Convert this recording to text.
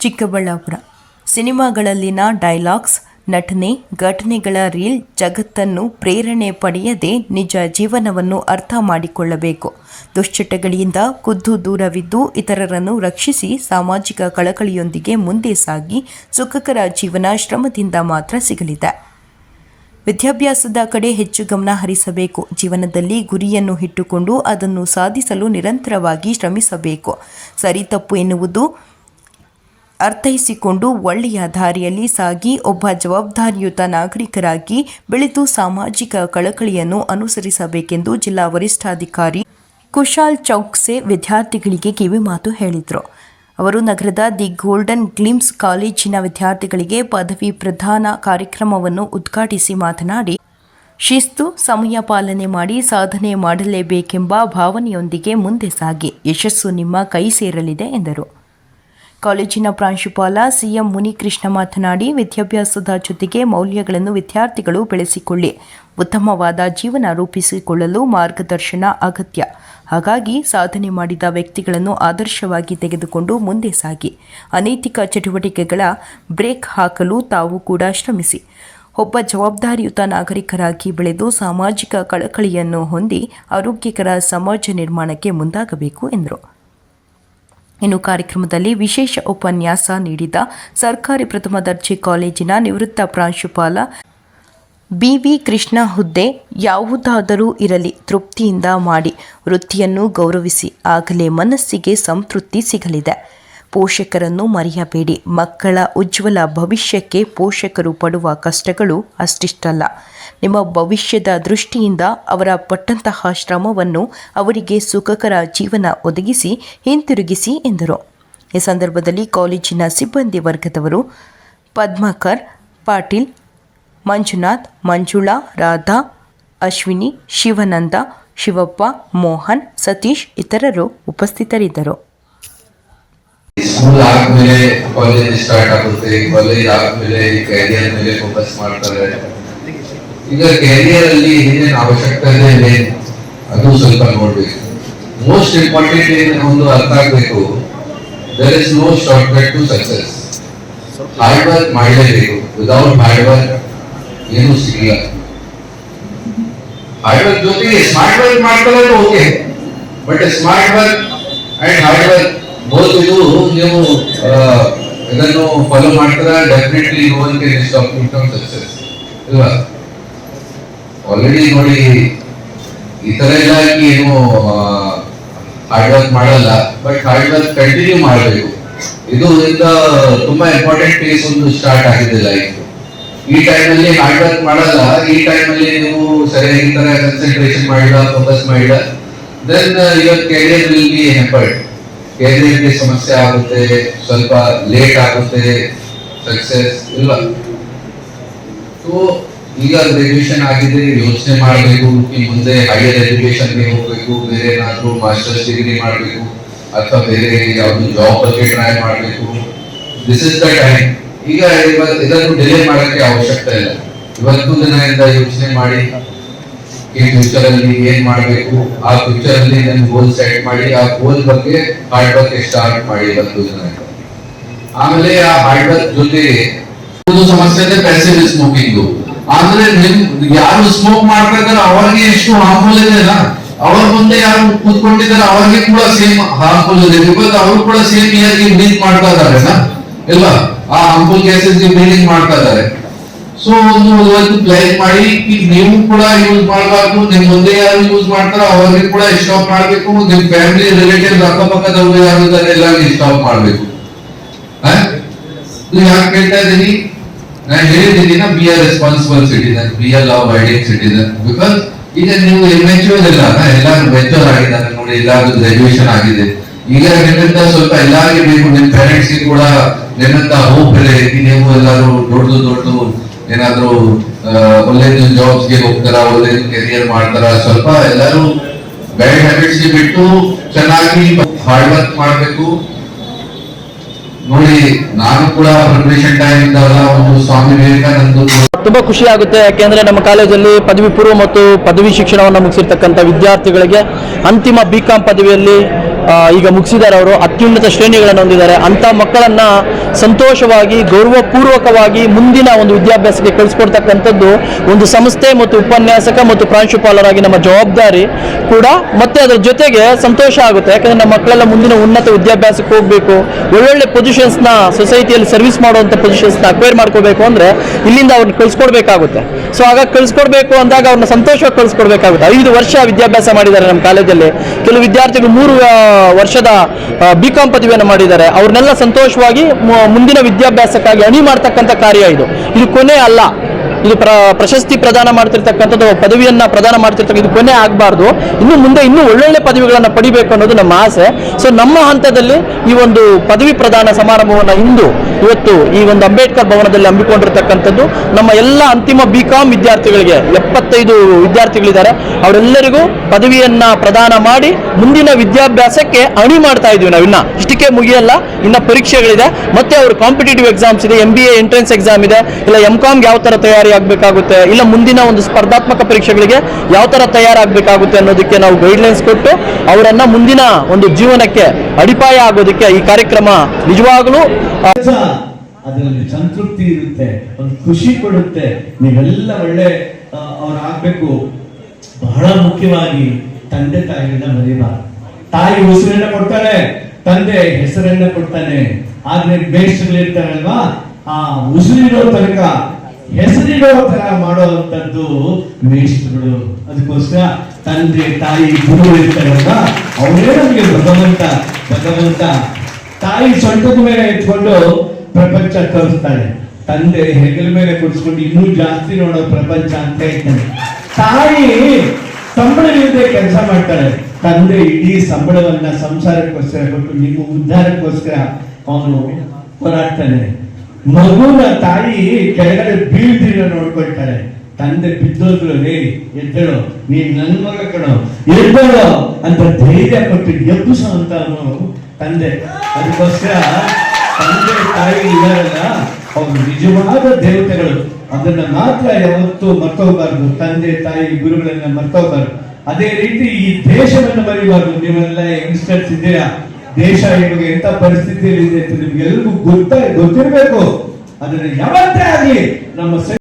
Chikkaballapur. ಸಿನಿಮಾಗಳಲ್ಲಿನ dialogues, ನಟನೆ, ಘಟನೆಗಳ reel ಜಗತ್ತನ್ನು ಪ್ರೇರಣೆ ಪಡೆಯದೆ ನಿಜ ಜೀವನವನ್ನು ಅರ್ಥ ಮಾಡಿಕೊಳ್ಳಬೇಕು. ದುಶ್ಚಟಗಳಿಂದ ಖುದ್ದು ದೂರವಿದ್ದು ಇತರರನ್ನು ರಕ್ಷಿಸಿ ಸಾಮಾಜಿಕ ಕಳಕಳಿಯೊಂದಿಗೆ ಮುಂದೆ ಸಾಗಿ ಸುಖಕರ ಜೀವನ ಶ್ರಮದಿಂದ ಮಾತ್ರ ಸಿಗಲಿದೆ. ವಿದ್ಯಾಭ್ಯಾಸದ ಕಡೆ ಹೆಚ್ಚು ಗಮನ ಹರಿಸಬೇಕು. ಜೀವನದಲ್ಲಿ ಗುರಿಯನ್ನು ಇಟ್ಟುಕೊಂಡು ಅದನ್ನು ಸಾಧಿಸಲು ನಿರಂತರವಾಗಿ ಶ್ರಮಿಸಬೇಕು. ಸರಿ ತಪ್ಪು ಎನ್ನುವುದು ಅರ್ಥೈಸಿಕೊಂಡು ಒಳ್ಳೆಯ ದಾರಿಯಲ್ಲಿ ಸಾಗಿ ಒಬ್ಬ ಜವಾಬ್ದಾರಿಯುತ ನಾಗರಿಕರಾಗಿ ಬೆಳೆದು ಸಾಮಾಜಿಕ ಕಳಕಳಿಯನ್ನು ಅನುಸರಿಸಬೇಕೆಂದು ಜಿಲ್ಲಾ ವರಿಷ್ಠಾಧಿಕಾರಿ ಕುಶಾಲ್ ಚೌಕ್ಸೆ ವಿದ್ಯಾರ್ಥಿಗಳಿಗೆ ಕಿವಿಮಾತು ಹೇಳಿದರು. ಅವರು ನಗರದ ದಿ ಗೋಲ್ಡನ್ ಗ್ಲಿಮ್ಸ್ ಕಾಲೇಜಿನ ವಿದ್ಯಾರ್ಥಿಗಳಿಗೆ ಪದವಿ ಪ್ರಧಾನ ಕಾರ್ಯಕ್ರಮವನ್ನು ಉದ್ಘಾಟಿಸಿ ಮಾತನಾಡಿ, ಶಿಸ್ತು, ಸಮಯ ಪಾಲನೆ ಮಾಡಿ ಸಾಧನೆ ಮಾಡಲೇಬೇಕೆಂಬ ಭಾವನೆಯೊಂದಿಗೆ ಮುಂದೆ ಸಾಗಿ, ಯಶಸ್ಸು ನಿಮ್ಮ ಕೈ ಸೇರಲಿದೆ, ಎಂದರು. ಕಾಲೇಜಿನ ಪ್ರಾಂಶುಪಾಲ ಸಿಎಂ ಮುನಿಕೃಷ್ಣ ಮಾತನಾಡಿ, ವಿದ್ಯಾಭ್ಯಾಸದ ಜೊತೆಗೆ ಮೌಲ್ಯಗಳನ್ನು ವಿದ್ಯಾರ್ಥಿಗಳು ಬೆಳೆಸಿಕೊಳ್ಳಿ. ಉತ್ತಮವಾದ ಜೀವನ ರೂಪಿಸಿಕೊಳ್ಳಲು ಮಾರ್ಗದರ್ಶನ ಅಗತ್ಯ. ಹಾಗಾಗಿ ಸಾಧನೆ ಮಾಡಿದ ವ್ಯಕ್ತಿಗಳನ್ನು ಆದರ್ಶವಾಗಿ ತೆಗೆದುಕೊಂಡು ಮುಂದೆ ಸಾಗಿ. ಅನೈತಿಕ ಚಟುವಟಿಕೆಗಳ ಬ್ರೇಕ್ ಹಾಕಲು ತಾವು ಕೂಡ ಶ್ರಮಿಸಿ. ಒಬ್ಬ ಜವಾಬ್ದಾರಿಯುತ ನಾಗರಿಕರಾಗಿ ಬೆಳೆದು ಸಾಮಾಜಿಕ ಕಳಕಳಿಯನ್ನು ಹೊಂದಿ ಆರೋಗ್ಯಕರ ಸಮಾಜ ನಿರ್ಮಾಣಕ್ಕೆ ಮುಂದಾಗಬೇಕು ಎಂದರು. ಇನ್ನು ಕಾರ್ಯಕ್ರಮದಲ್ಲಿ ವಿಶೇಷ ಉಪನ್ಯಾಸ ನೀಡಿದ ಸರ್ಕಾರಿ ಪ್ರಥಮ ದರ್ಜೆ ಕಾಲೇಜಿನ ನಿವೃತ್ತ ಪ್ರಾಂಶುಪಾಲ ಬಿವಿ ಕೃಷ್ಣ ಹುದ್ದೆ ಯಾವುದಾದರೂ ಇರಲಿ ತೃಪ್ತಿಯಿಂದ ಮಾಡಿ ವೃತ್ತಿಯನ್ನು ಗೌರವಿಸಿ ಆಗಲೇ ಮನಸ್ಸಿಗೆ ಸಂತೃಪ್ತಿ ಸಿಗಲಿದೆ. ಪೋಷಕರನ್ನು ಮರೆಯಬೇಡಿ. ಮಕ್ಕಳ ಉಜ್ವಲ ಭವಿಷ್ಯಕ್ಕೆ ಪೋಷಕರು ಪಡುವ ಕಷ್ಟಗಳು ಅಷ್ಟಿಷ್ಟಲ್ಲ. ನಿಮ್ಮ ಭವಿಷ್ಯದ ದೃಷ್ಟಿಯಿಂದ ಅವರ ಪಟ್ಟಂತಹ ಶ್ರಮವನ್ನು ಅವರಿಗೆ ಸುಖಕರ ಜೀವನ ಒದಗಿಸಿ, ಹಿಂತಿರುಗಿಸಿ ಎಂದರು. ಈ ಸಂದರ್ಭದಲ್ಲಿ ಕಾಲೇಜಿನ ಸಿಬ್ಬಂದಿ ವರ್ಗದವರು ಪದ್ಮಕರ್, ಪಾಟೀಲ್, ಮಂಜುನಾಥ್, ಮಂಜುಳಾ, ರಾಧಾ, ಅಶ್ವಿನಿ, ಶಿವನಂದ, ಶಿವಪ್ಪ, ಮೋಹನ್, ಸತೀಶ್ ಇತರರು ಉಪಸ್ಥಿತರಿದ್ದರು. ಸ್ಕೂಲ್ ಆದ್ಮೇಲೆ ಕಾಲೇಜ್ ಸ್ಟಾರ್ಟ್ ಆಗುತ್ತೆ ಕಾಲೇಜ್ ಆದ್ಮೇಲೆ ಕ್ಯಾರಿಯರ್ ಮೇಲೆ ಫೋಕಸ್ ಮಾಡ್ತಾರೆ ಈಗ ಕ್ಯಾರಿಯರ್ ಅಲ್ಲಿ ಏನೇನು ಅವಶ್ಯಕತೆ ಇದೆ ಅದು ಸ್ವಲ್ಪ ನೋಡ್ಬೇಕು ಮೋಸ್ಟ್ ಇಂಪಾರ್ಟೆಂಟ್ ಏನು ಒಂದು ಅರ್ಥ ಆಗ್ಬೇಕು there is no short cut to success hard work ಮಾಡಲೇಬೇಕು ವಿದೌಟ್ ಹಾರ್ಡ್ ವರ್ಕ್ ಏನು ಸಿಗಲ್ಲ ಹಾರ್ಡ್ ವರ್ಕ್ ಜೊತೆಗೆ ಸ್ಮಾರ್ಟ್ ವರ್ಕ್ ಮಾಡ್ತಾರೆ okay but smart work and hard work both ನೀವು ಆ, ಇದನ್ನು ಫಾಲೋ ಮಾಡಿದ್ರೆ ಡೆಫಿನೆಟ್ಲಿ ಸ್ಟಾಪ್ ಇನ್ಕಮ್ ಸಕ್ಸಸ್ ಇಲ್ವಾ? ಆಲ್ರೆಡಿ ನೋಡಿ ಈ ತರ ಎಲ್ಲ ಏನು ಹಾರ್ಡ್ ವರ್ಕ್ ಮಾಡಲ್ಲ. ಬಟ್ ಹಾರ್ಡ್ ವರ್ಕ್ ಕಂಟಿನ್ಯೂ ಮಾಡಬೇಕು. ಇದು ಇಂದ ತುಂಬಾ ಇಂಪಾರ್ಟೆಂಟ್ ಫೇಸ್ ಒಂದು ಸ್ಟಾರ್ಟ್ ಆಗಿದೆ ಲೈಫ್ ಈ ಟೈಮಲ್ಲಿ ಹಾರ್ಡ್ ವರ್ಕ್ ಮಾಡಲ್ಲ. ಈ ಟೈಮಲ್ಲಿ ನೀವು ಸರಿಯಾಗಿ ಕನ್ಸಂಟ್ರೇಷನ್ ಮಾಡಿಲ್ಲ ಫೋಕಸ್ ಮಾಡಿಲ್ಲ. Then your career will be hampered ಕೆರಿಯರ್ಗೆ ಸಮಸ್ಯೆ ಆಗುತ್ತೆ, ಸ್ವಲ್ಪ ಲೇಟ್ ಆಗುತ್ತೆ ಸಕ್ಸಸ್ ಇಲ್ಲ. ಸೊ ಈಗ ಗ್ರಾಜುಯೇಷನ್ ಆಗಿದೆ, ಯೋಚನೆ ಮಾಡಬೇಕು ಈ ಮುಂದೆ ಹೈಯರ್ ಎಜುಕೇಶನ್ಗೆ ಹೋಗ್ಬೇಕು, ಬೇರೆ ಏನಾದ್ರು ಮಾಸ್ಟರ್ಸ್ ಡಿಗ್ರಿ ಮಾಡಬೇಕು, ಅಥವಾ ಬೇರೆ ಯಾವ್ದು ಜಾಬ್ ಬಗ್ಗೆ ಟ್ರೈ ಮಾಡಬೇಕು. ದಿಸ್ ಇಸ್ ದ ಟೈಮ್ ಈಗ ಇವತ್ತು ಇದನ್ನು ಡಿಲೇ ಮಾಡಕ್ಕೆ ಅವಶ್ಯಕತೆ ಇಲ್ಲ. ಇವತ್ತು ದಿನದಿಂದ ಯೋಚನೆ ಮಾಡಿ. ಈ ಫ್ಯೂಚರ್ ಅಲ್ಲಿ ಏನ್ ಮಾಡಬೇಕು? ಆ ಫ್ಯೂಚರ್ ಅಲ್ಲಿ ನನ್ನ ಗೋಲ್ ಸೆಟ್ ಮಾಡಿ, ಆ ಗೋಲ್ ಬಗ್ಗೆ ಹಾರ್ಡ್ ವರ್ಕ್ ಸ್ಟಾರ್ಟ್ ಮಾಡಿ ಬಂದು ಆಮೇಲೆ ಆ ಹಾರ್ಡ್ ವರ್ಕ್ ಜೊತೆ ಒಂದು ಸಮಸ್ಯೆ ಇದೆ ಪ್ಯಾಸಿವ್ ಸ್ಮೋಕಿಂಗ್ ಅಂದ್ರೆ ನಿಮ್ ಯಾರು ಸ್ಮೋಕ್ ಮಾಡ್ತಾ ಇದಾರೆ ಅವ್ರಿಗೆ ಎಷ್ಟು ಹಾರ್ಮ್ಫುಲ್ ಇದೆ ಅಲ್ಲ? ಅವ್ರ ಮುಂದೆ ಯಾರು ಕೂತ್ಕೊಂಡಿದ್ದಾರೆ ಅವ್ರಿಗೆ ಕೂಡ ಸೇಮ್ ಹಾರ್ಮ್ಫುಲ್ ಇದೆ. ಬಿಕಾಸ್ ಅವರು ಕೂಡ ಸೇಮ್ ಇಯರ್ಗೆ ಬ್ರೀತ್ ಮಾಡ್ತಾ ಇದಾರೆ ಇಲ್ಲ ಆ ಹಾರ್ಮ್ಫುಲ್ ಗ್ಯಾಸಸ್ಗೆ ಬ್ರೀದಿಂಗ್ ಮಾಡ್ತಾ ಇದಾರೆ. ಸೊ ಒಂದು ಇವತ್ತು ಮಾಡಿ ನೀವು ಕೂಡ ಯೂಸ್ ಮಾಡಬಾರ್ದು, ನಿಮ್ ಮುಂದೆ ಯಾರು ಯೂಸ್ ಮಾಡ್ತಾರೋ ಅವ್ರಿಗೆ ಕೂಡ ಸ್ಟಾಪ್ ಮಾಡ್ಬೇಕು, ನಿಮ್ ಫ್ಯಾಮಿಲಿ ರಿಲೇಟಿವ್ ಅಕ್ಕಪಕ್ಕದವ್ರು ಯಾರು ಇದ್ದಾರೆ ಎಲ್ಲ ಸ್ಟಾಪ್ ಮಾಡ್ಬೇಕು. ಯಾಕೆ ಹೇಳ್ತಾ ಇದ್ದೀನಿ? ನಾನು ಹೇಳಿದ್ದೀನಿ, ನಾ be a responsible citizen be a law abiding citizen because ಈಗ ನೀವು ಮೆಚೂರ್ ಇಲ್ಲ ಎಲ್ಲ ಮೆಚೂರ್ ಆಗಿದ್ದಾರೆ ನೋಡಿ ಎಲ್ಲಾರು ಗ್ರಾಜುಯೇಷನ್ ಆಗಿದೆ. ಈಗ ನಿಮ್ಮಿಂದ ಸ್ವಲ್ಪ ಎಲ್ಲಾರಿಗೆ ಬೇಕು, ನಿಮ್ ಪೇರೆಂಟ್ಸ್ ಕೂಡ ನಿಮ್ಮಿಂದ ಹೋಪ್ ಇದೆ ನೀವು ಎಲ್ಲಾರು ದೊಡ್ಡದು ದೊಡ್ಡದು ಏನಾದ್ರು ಒಳ್ಳೆ ಜಾಬ್ಸ್ಗೆ ಜಾಬ್ಸ್ಗೆ ಹೋಗ್ತಾರ, ಒಳ್ಳೆ ಕೆರಿಯರ್ ಮಾಡ್ತಾರ, ಸ್ವಲ್ಪ ಎಲ್ಲರೂ ಬ್ಯಾಡ್ ಹ್ಯಾಬಿಟ್ಸ್ ಬಿಟ್ಟು ಚೆನ್ನಾಗಿ ಹಾರ್ಡ್ ವರ್ಕ್ ಮಾಡಬೇಕು. ನೋಡಿ, ನಾನು ಕೂಡ ಪ್ರಿಪರೇಷನ್ ಟೈಮ್ ಒಂದು ಸ್ವಾಮಿ ವಿವೇಕಾನಂದ ತುಂಬಾ ಖುಷಿ ಆಗುತ್ತೆ, ಯಾಕೆಂದ್ರೆ ನಮ್ಮ ಕಾಲೇಜಲ್ಲಿ ಪದವಿ ಪೂರ್ವ ಮತ್ತು ಪದವಿ ಶಿಕ್ಷಣವನ್ನು ಮುಗಿಸಿರ್ತಕ್ಕಂಥ ವಿದ್ಯಾರ್ಥಿಗಳಿಗೆ ಅಂತಿಮ ಬಿ ಕಾಮ್ ಪದವಿಯಲ್ಲಿ ಈಗ ಮುಗಿಸಿದ್ದಾರೆ ಅವರು ಅತ್ಯುನ್ನತ ಶ್ರೇಣಿಗಳನ್ನು ಹೊಂದಿದ್ದಾರೆ. ಅಂತ ಮಕ್ಕಳನ್ನ ಸಂತೋಷವಾಗಿ, ಗೌರವಪೂರ್ವಕವಾಗಿ ಮುಂದಿನ ಒಂದು ವಿದ್ಯಾಭ್ಯಾಸಕ್ಕೆ ಕಳಿಸ್ಕೊಡ್ತಕ್ಕಂಥದ್ದು ಒಂದು ಸಂಸ್ಥೆ ಮತ್ತು ಉಪನ್ಯಾಸಕ ಮತ್ತು ಪ್ರಾಂಶುಪಾಲರಾಗಿ ನಮ್ಮ ಜವಾಬ್ದಾರಿ ಕೂಡ. ಮತ್ತೆ ಅದರ ಜೊತೆಗೆ ಸಂತೋಷ ಆಗುತ್ತೆ. ಯಾಕಂದ್ರೆ ನಮ್ಮ ಮಕ್ಕಳೆಲ್ಲ ಮುಂದಿನ ಉನ್ನತ ವಿದ್ಯಾಭ್ಯಾಸಕ್ಕೆ ಹೋಗಬೇಕು. ಒಳ್ಳೊಳ್ಳೆ ಪೊಸಿಷನ್ಸ್ನ ಸೊಸೈಟಿಯಲ್ಲಿ ಸರ್ವಿಸ್ ಮಾಡುವಂಥ ಪೊಸಿಷನ್ಸ್ನ ಅಕ್ವೈರ್ ಮಾಡ್ಕೋಬೇಕು ಅಂದರೆ ಇಲ್ಲಿಂದ ಅವ್ರನ್ನ ಕಳಿಸ್ಕೊಡ್ಬೇಕಾಗುತ್ತೆ. ಸೊ ಆಗ ಕಳಿಸ್ಕೊಡ್ಬೇಕು ಅಂದಾಗ ಅವ್ರನ್ನ ಸಂತೋಷವಾಗಿ ಕಳಿಸ್ಕೊಡ್ಬೇಕಾಗುತ್ತೆ. ಐದು ವರ್ಷ ವಿದ್ಯಾಭ್ಯಾಸ ಮಾಡಿದ್ದಾರೆ ನಮ್ಮ ಕಾಲೇಜಲ್ಲಿ. ಕೆಲವು ವಿದ್ಯಾರ್ಥಿಗಳು ಮೂರು ವರ್ಷದ ಬಿ ಕಾಂ ಪದವಿಯನ್ನು ಮಾಡಿದ್ದಾರೆ. ಅವ್ರನ್ನೆಲ್ಲ ಸಂತೋಷವಾಗಿ ಮುಂದಿನ ವಿದ್ಯಾಭ್ಯಾಸಕ್ಕಾಗಿ ಅಣಿ ಮಾಡ್ತಕ್ಕಂಥ ಕಾರ್ಯ ಇದು. ಇದು ಕೊನೆ ಅಲ್ಲ. ಇದು ಪ್ರ, ಪ್ರಶಸ್ತಿ ಪ್ರದಾನ ಮಾಡ್ತಿರ್ತಕ್ಕಂಥದ್ದು, ಪದವಿಯನ್ನು ಪ್ರದಾನ ಮಾಡ್ತಿರ್ತಕ್ಕಂಥ ಇದು ಕೊನೆ ಆಗಬಾರ್ದು. ಇನ್ನು ಮುಂದೆ ಇನ್ನೂ ಒಳ್ಳೊಳ್ಳೆ ಪದವಿಗಳನ್ನು ಪಡಿಬೇಕು ಅನ್ನೋದು ನಮ್ಮ ಆಸೆ. ಸೊ ನಮ್ಮ ಹಂತದಲ್ಲಿ ಈ ಒಂದು ಪದವಿ ಪ್ರದಾನ ಸಮಾರಂಭವನ್ನು ಇಂದು ಇವತ್ತು ಈ ಒಂದು ಅಂಬೇಡ್ಕರ್ ಭವನದಲ್ಲಿ ಹಮ್ಮಿಕೊಂಡಿರ್ತಕ್ಕಂಥದ್ದು ನಮ್ಮ ಎಲ್ಲ ಅಂತಿಮ ಬಿ ಕಾಮ್ ವಿದ್ಯಾರ್ಥಿಗಳಿಗೆ, ಎಪ್ಪತ್ತೈದು ವಿದ್ಯಾರ್ಥಿಗಳಿದ್ದಾರೆ, ಅವರೆಲ್ಲರಿಗೂ ಪದವಿಯನ್ನ ಪ್ರದಾನ ಮಾಡಿ ಮುಂದಿನ ವಿದ್ಯಾಭ್ಯಾಸಕ್ಕೆ ಅಣಿ ಮಾಡ್ತಾ ಇದೀವಿ ನಾವು ಇನ್ನ ಇಷ್ಟಕ್ಕೆ ಮುಗಿಯಲ್ಲ, ಇನ್ನ ಪರೀಕ್ಷೆಗಳಿದೆ, ಮತ್ತೆ ಅವರು ಕಾಂಪಿಟೇಟಿವ್ ಎಕ್ಸಾಮ್ಸ್ ಇದೆ M B A entrance exam ಇದೆ, ಇಲ್ಲ ಎಂ ಕಾಮ್ಗೆ ಯಾವ ಥರ ತಯಾರಿ ಆಗಬೇಕಾಗುತ್ತೆ, ಇಲ್ಲ ಮುಂದಿನ ಒಂದು ಸ್ಪರ್ಧಾತ್ಮಕ ಪರೀಕ್ಷೆಗಳಿಗೆ ಯಾವ ಥರ ತಯಾರಾಗಬೇಕಾಗುತ್ತೆ ಅನ್ನೋದಕ್ಕೆ ನಾವು ಗೈಡ್ಲೈನ್ಸ್ ಕೊಟ್ಟು ಅವರನ್ನು ಮುಂದಿನ ಒಂದು ಜೀವನಕ್ಕೆ ಅಡಿಪಾಯ ಆಗೋದಕ್ಕೆ ಈ ಕಾರ್ಯಕ್ರಮ ನಿಜವಾಗಲೂ ಅದರಲ್ಲಿ ಸಂತೃಪ್ತಿ ಇರುತ್ತೆ, ಒಂದು ಖುಷಿ ಕೊಡುತ್ತೆ. ನೀವೆಲ್ಲ ಒಳ್ಳೆ ಅವ್ರಾಗ್ಬೇಕು. ಬಹಳ ಮುಖ್ಯವಾಗಿ ತಂದೆ ತಾಯಿಗಳನ್ನ ಮರಿಬಾರ್ದು. ತಾಯಿ ಉಸಿರನ್ನ ಕೊಡ್ತಾರೆ ತಂದೆ ಹೆಸರನ್ನ ಕೊಡ್ತಾನೆ. ಆದ್ರೆ ಬೇಸ್ಟ್ಗಳಿರ್ತಾರಲ್ವಾ ಆ ಉಸಿರಿರೋ ತನಕ, ಹೆಸರಿರೋ ತರ ಮಾಡುವಂತದ್ದು ಮೇಷ್ಟ್ರುಗಳು. ಅದಕ್ಕೋಸ್ಕರ ತಂದೆ, ತಾಯಿ ಗುರು ಇರ್ತಾರಲ್ವಾ? ಅವರೇ ನಮಗೆ ಭಗವಂತ ಭಗವಂತ. ತಾಯಿ ಸೊಂಟದ ಮೇಲೆ ಇಟ್ಕೊಂಡು ಪ್ರಪಂಚ ತೋರಿಸ್ತಾಳೆ. ತಂದೆ ಹೆಗಲ ಮೇಲೆ ಕುಡಿಸ್ಕೊಂಡು ಇನ್ನೂ ಜಾಸ್ತಿ ನೋಡೋ ಪ್ರಪಂಚ ಅಂತ ಇದ್ದಾನೆ. ತಾಯಿ ಸಂಬಳವಿಲ್ಲದೆ ಕೆಲಸ ಮಾಡ್ತಾಳೆ. ತಂದೆ ಇಡೀ ಸಂಬಳವನ್ನ ಸಂಸಾರಕ್ಕೋಸ್ಕರ ಕೊಟ್ಟು ನಿಮ್ಮ ಉದ್ಧಾರಕ್ಕೋಸ್ಕರ ಅವನು ಹೋರಾಡ್ತಾನೆ. ಮಗುನ ತಾಯಿ ಕೆಳಗಡೆ ಬೀಳ್ದಿರ ನೋಡ್ಕೊಳ್ತಾಳೆ. ತಂದೆ ಬಿದ್ದೋದ್ರು ಹೇ ಎದ್ದಳು, ನೀನ್ ನನ್ ಮಗ ಕಣೋ, ಎದ್ದಳು ಅಂತ ಧೈರ್ಯ ಕೊಟ್ಟು ಎಬ್ಬಿಸೋ ಅಂತ ತಂದೆ. ಅದಕ್ಕೋಸ್ಕರ ತಂದೆ ತಾಯಿ ಇದಾರಲ್ಲ ಅವ್ರು ನಿಜವಾದ ದೇವತೆಗಳು. ಅದನ್ನ ಮಾತ್ರ ಯಾವತ್ತೂ ಮರ್ತೋಗ್ಬಾರ್ದು. ತಂದೆ ತಾಯಿ ಗುರುಗಳನ್ನ ಮರ್ತೋಗ್ಬಾರ್ದು. ಅದೇ ರೀತಿ ಈ ದೇಶವನ್ನು ಮರಿಬಾರ್ದು. ನೀವೆಲ್ಲ ಯಂಗ್ಸ್ಟರ್ಸ್ ಇದ್ದೀರಾ? ದೇಶ ಇವಾಗ ಎಂತ ಪರಿಸ್ಥಿತಿಯಲ್ಲಿ ಇದೆ ಅಂತ ನಿಮ್ಗೆಲ್ರಿಗೂ ಗೊತ್ತ ಗೊತ್ತಿರಬೇಕು. ಅದನ್ನ ಯಾವತ್ತೇ ಆಗ್ಲಿ ನಮ್ಮ